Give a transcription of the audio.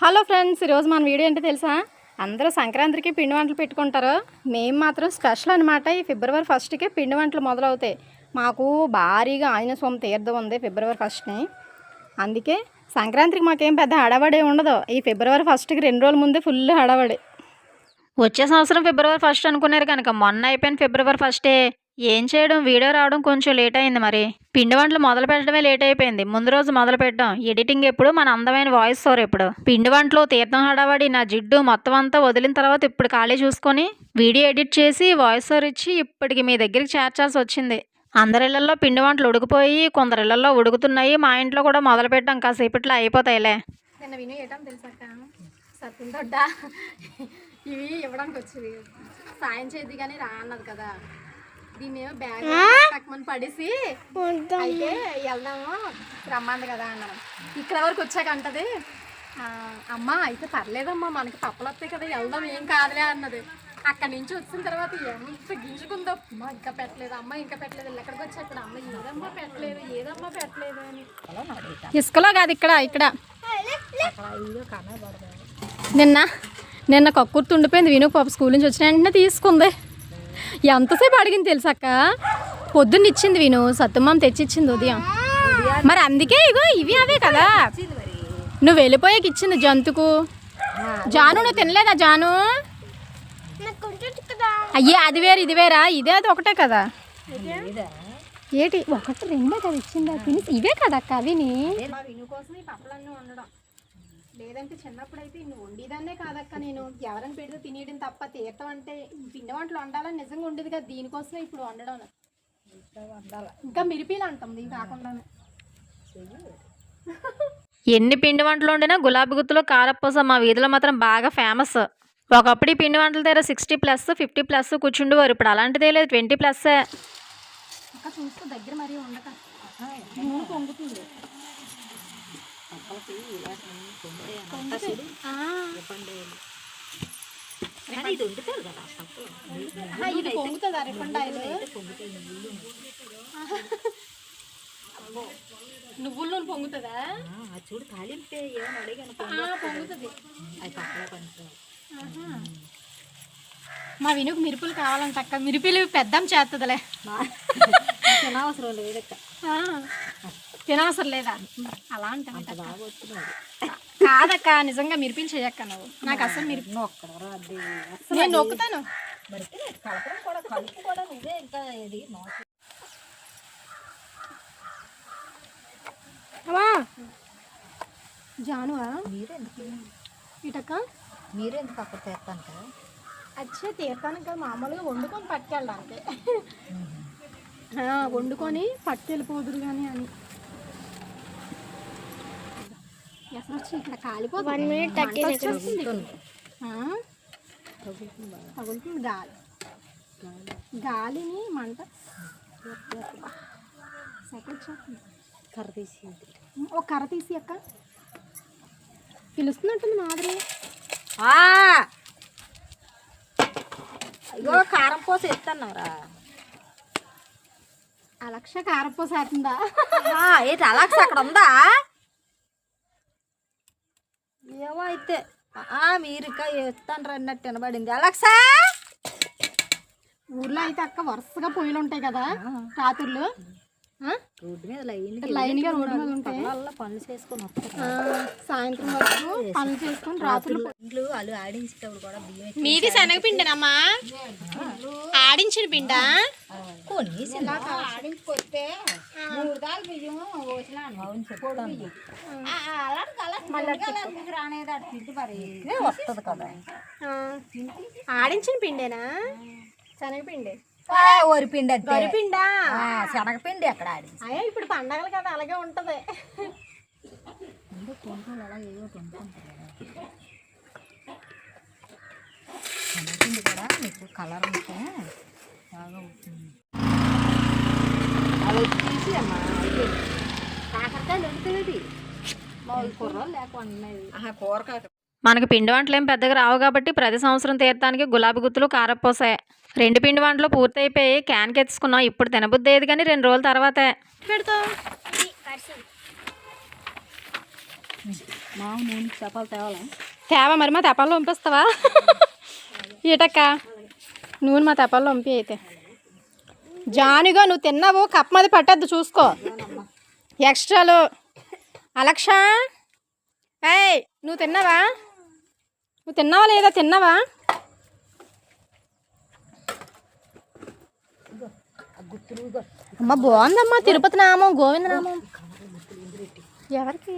Hello friends ఈరోజు మన video ఏంటో తెలుసా? అందరూ సంక్రాంతికి పిండి వంటలు పెట్టుకుంటారు. మేము మాత్రం స్పెషల్ అనమాట ఈ ఫిబ్రవరి ఫస్ట్కి పిండి వంటలు మొదలవుతాయి. మాకు భారీగా ఆంజనేయ స్వామి తీర్థం ఉంది ఫిబ్రవరి ఫస్ట్ని అందుకే సంక్రాంతికి మాకేం పెద్ద హడావడి ఉండదు. ఈ ఫిబ్రవరి ఫస్ట్కి రెండు రోజుల ముందే ఫుల్ హడావడి. వచ్చే సంవత్సరం ఫిబ్రవరి ఫస్ట్ అనుకున్నారు కనుక మొన్న అయిపోయిన ఫిబ్రవరి ఫస్టే ఏం చేయడం? వీడియో రావడం కొంచెం లేట్ అయింది మరి. పిండి వంటలు మొదలు పెట్టడమే లేట్ అయిపోయింది. ముందు రోజు మొదలు పెట్టాం. ఎడిటింగ్ ఎప్పుడు? మన అందమైన వాయిస్ ఓవర్ ఎప్పుడు. పిండి వంటలు తీర్థం హడావడి నా జిడ్డు మొత్తం అంతా వదిలిన తర్వాత ఇప్పుడు ఖాళీ చూసుకొని వీడియో ఎడిట్ చేసి వాయిస్ ఓవర్ ఇచ్చి ఇప్పటికి మీ దగ్గరికి చేర్చాల్సి వచ్చింది. అందరిళ్ళలో పిండి వంటలు ఉడికిపోయి కొందరిళ్ళలో ఉడుకుతున్నాయి. మా ఇంట్లో కూడా మొదలు పెట్టాం. కాసేపట్లో అయిపోతాయిలే. నిన్న సత్యం దొడ్డ ఇవి ఇవ్వడానికి వచ్చేది. సాయం చేద్ది కానీ రా అన్నది కదా. బ్యాగ్ పడేసి అయితే వెళ్దాము. రమ్మంది కదా అన్నాను ఇక్కడ వరకు వచ్చాక అంటది "ఆ, అమ్మ అయితే పర్లేదమ్మా మనకి పప్పలు వస్తాయి కదా వెళ్దాం ఏం కాదులే అన్నది. అక్కడి నుంచి వచ్చిన తర్వాత ఎంత గింజుకుందో అమ్మ ఇంకా పెట్టలేదు అమ్మ ఇంకా పెట్టలేదు ఎక్కడికి వచ్చి అక్కడ అమ్మ ఏదమ్మా పెట్టలేదు ఏదమ్మా పెట్టలేదు అని. ఇసుకలో కాదు ఇక్కడ ఇక్కడ. నిన్న నిన్న కక్కుర్తి ఉండిపోయింది విను పాప స్కూల్ నుంచి వచ్చిన వెంటనే తీసుకుంది. ఎంతసేపు అడిగింది తెలుసక్క పొద్దున్న ఇచ్చింది విను సత్తుమ్మ తెచ్చిచ్చింది ఉదయం. మరి అందుకే ఇగో ఇవి అవే కదా. నువ్వు వెళ్ళిపోయాక ఇచ్చింది జంతుకు. జాను నువ్వు తినలేదా జాను? అయ్యే అది వేరు ఇది వేరా? ఇదే అది ఒకటే కదా. ఏటి ఒకటి రెండే కదా ఇచ్చిందా? తిని ఇవే కదా అక్క లేదంటే చిన్నప్పుడు అయితే నువ్వు వండిదాన్నే కాదక్క నేను. ఎవరైనా పెడితే తినేయడం తప్ప తీర్థం అంటే పిండి వంటలు వండాలని నిజంగా ఉండేది కదా దీనికోసమే ఇప్పుడు వండడం. ఇంకా మిరిపీలు అంటాం దీని కాకుండానే ఎన్ని పిండి వంటలు వండినా గులాబీ గుత్తులో కారప్పూస మా వీధిలో మాత్రం బాగా ఫేమస్ ఒకప్పుడు ఈ పిండి వంటల దగ్గర సిక్స్టీ ప్లస్ ఫిఫ్టీ ప్లస్ కూర్చుండేవారు. ఇప్పుడు అలాంటిదే లేదు ట్వంటీ ప్లస్ చూస్తూ దగ్గర మరీ ఉండక. ఇది పొంగుతుందా రిఫండ్ ఆయిల్ నువ్వుల నూనె పొంగుతుందా చూడు తాలింపే ఏమని అడిగాను ఆ, పొంగుతుంది అది పక్కన. మా వినుకు మిరుపులు కావాలంట అక్క. మిరుపులు పెద్దం చేస్తుందిలే తినవసరం లేదక్క ఆ, తినవసరం లేదా? అలా అంటే బాగా వచ్చినాడు కాదక్క నిజంగా మిరిపిలు చేయక్క నువ్వు. నాకు అసలు మిరిపి నేను నొక్కుతాను. జానువా? ఇటక్క? మీరెందుకు అక్కడ తెస్తాను అచ్చే తీర్థానికి కాదు, మామూలుగా వండుకొని పట్టుకెళ్ళడానికి. ఆ, వండుకొని పట్టుకెళ్ళిపోదురు కానీ అని. వచ్చి ఇక్కడ కాలిపోతుంది? తగులుతుంది గాలి. గాలిని మంట. కర్ర తీసి ఒక కర్ర తీసి అక్క. పిలుస్తున్నట్టుంది మాదిరి అయ్యో కారం పోసి ఎత్తన్నారా ఆ లక్ష కారపోసేస్తుందా ఏంటి అలాక్స్ అక్కడ ఉందా? ఏమో అయితే ఆ, మీరు ఇంకా ఎత్తాను అన్నట్టు వినబడింది. అలక్సా! ఊర్లో అయితే అక్క వరుసగా పొయ్యిలు ఉంటాయి కదా రాత్రులు. ఆ? రోడ్డు మీద లైన్ లైన్గా రోడ్డు మీద ఉంటాయి పనులు చేసుకొని సాయంత్రం వరకు పనులు చేసుకొని రాత్రులు ఇంట్లో వాళ్ళు ఆడించేటప్పుడు కూడా బియ్యం మీది శనగపిండినమ్మా? ఆడించిన పిండా? కొన్ని ఆడించుకొస్తే మూడు దాలు బియ్యం. వస్తుంది కదా. ఆడించిన పిండేనా? శనగపిండి. ఆ, వరిపిండి అంటే వరిపిండా? ఆ, శనగపిండి అక్కడ ఆడి అయ్యా ఇప్పుడు పండగలు కదా అలాగే ఉంటది. శనగపిండి కూడా మీకు కలర్ ఉంటే బాగా అవుతుంది అలా తీసి అమ్మా కాకరకాయలు మా లేకుండా మనకి పిండి వంటలు ఏం పెద్దగా రావు కాబట్టి ప్రతి సంవత్సరం తీర్థానికి గులాబీ గుత్తులు కారపోసాయి రెండు పిండి వంటలు పూర్తయిపోయి క్యాన్కి ఎత్తుకున్నాం. ఇప్పుడు తినబుద్ధి ఏది కానీ రెండు రోజుల తర్వాతే. తేవా మరి మా తెపాల్లో పంపిస్తావా ఈటక్క నూనె మా తెపాల్లో పంపి అయితే. జానుగా నువ్వు తిన్నావు కప్పమది పట్టద్దు చూసుకో. ఎక్స్ట్రాలు. అలక్ష? ఏయ్ నువ్వు తిన్నావా? నువ్వు తిన్నావా లేదా? తిన్నావా? అమ్మ బాగుందమ్మా తిరుపతి నామం గోవిందనామం. ఎవరికి?